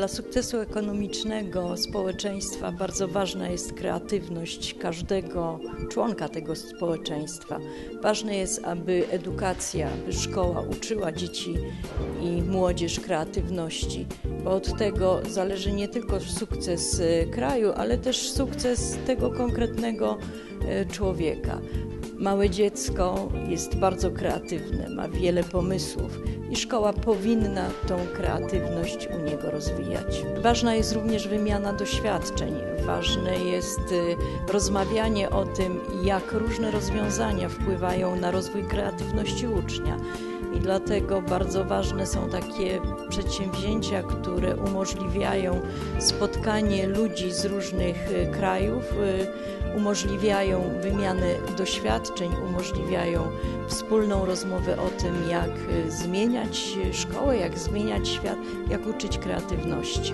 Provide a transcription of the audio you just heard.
Dla sukcesu ekonomicznego społeczeństwa bardzo ważna jest kreatywność każdego członka tego społeczeństwa. Ważne jest, aby edukacja, aby szkoła uczyła dzieci i młodzież kreatywności, bo od tego zależy nie tylko sukces e, kraju, ale też sukces tego konkretnego e, człowieka. Małe dziecko jest bardzo kreatywne, ma wiele pomysłów i szkoła powinna tą kreatywność u niego rozwijać. Ważna jest również wymiana doświadczeń, ważne jest y, rozmawianie o tym, jak różne rozwiązania wpływają na rozwój kreatywności ucznia. I dlatego bardzo ważne są takie przedsięwzięcia, które umożliwiają spotkanie ludzi z różnych y, krajów, y, umożliwiają wymianę doświadczeń, umożliwiają wspólną rozmowę o tym, jak y, zmieniać szkołę, jak zmieniać świat, jak uczyć kreatywności.